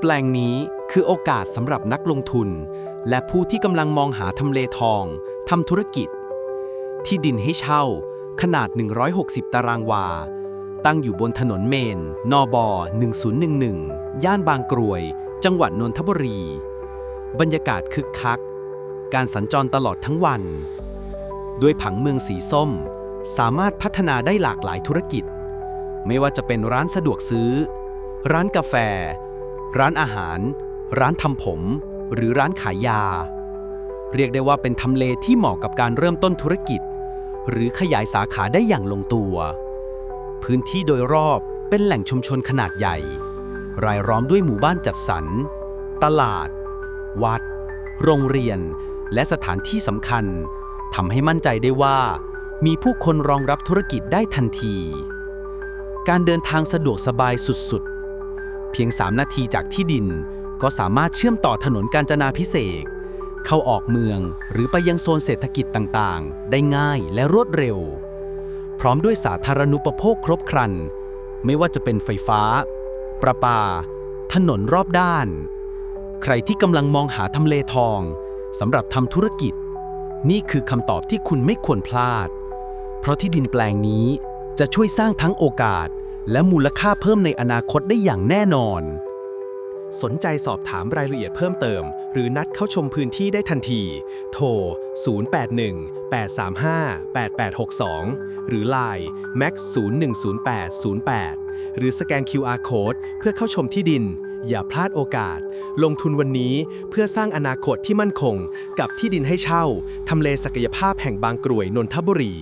แปลงนี้คือโอกาสสำหรับนักลงทุน และผู้ที่กำลังมองหาทำเลทองทำธุรกิจ ที่ดินให้เช่า ขนาด 160 ตารางวา ตั้งอยู่บนถนนเมน นอบอ1011 ย่านบางกรวย จังหวัดนนทบุรี บรรยากาศคึกคัก การสัญจรตลอดทั้งวัน ด้วยผังเมืองสีส้ม สามารถพัฒนาได้หลากหลายธุรกิจ ไม่ว่าจะเป็นร้านสะดวกซื้อ ร้านกาแฟ ร้านอาหาร ร้านทำผม หรือร้านขายยา เรียกได้ว่าเป็นทำเลที่เหมาะกับการเริ่มต้นธุรกิจ หรือขยายสาขาได้อย่างลงตัว พื้นที่โดยรอบเป็นแหล่งชุมชนขนาดใหญ่ รายล้อมด้วยหมู่บ้านจัดสรร ตลาด วัด โรงเรียน และสถานที่สำคัญทำให้มั่นใจได้ว่า มีผู้คนรองรับธุรกิจได้ทันที การเดินทางสะดวกสบายสุดๆ เพียง 3 นาทีจากที่ดิน ก็สามารถเชื่อมต่อถนนกาญจนาพิเศษเข้าออกเมืองหรือไปยังโซนเศรษฐกิจต่างๆ ได้ง่ายและรวดเร็ว พร้อมด้วยสาธารณูปโภคครบครัน ไม่ว่าจะเป็นไฟฟ้า ประปา ถนนรอบด้าน ใครที่กำลังมองหาทำเลทองสำหรับทำธุรกิจ นี่คือคำตอบที่คุณไม่ควรพลาด เพราะที่ดินแปลงนี้จะช่วยสร้างทั้งโอกาส และมูลค่าเพิ่มในอนาคตได้อย่างแน่นอน สนใจสอบถามรายละเอียดเพิ่มเติม หรือนัดเข้าชมพื้นที่ได้ทันที โทร 081-835-8862 หรือ Line max 010808 หรือสแกน QR Code เพื่อเข้าชมที่ดิน อย่าพลาดโอกาส ลงทุนวันนี้เพื่อสร้างอนาคตที่มั่นคง กับที่ดินให้เช่าทำเลศักยภาพแห่งบางกรวยนนทบุรี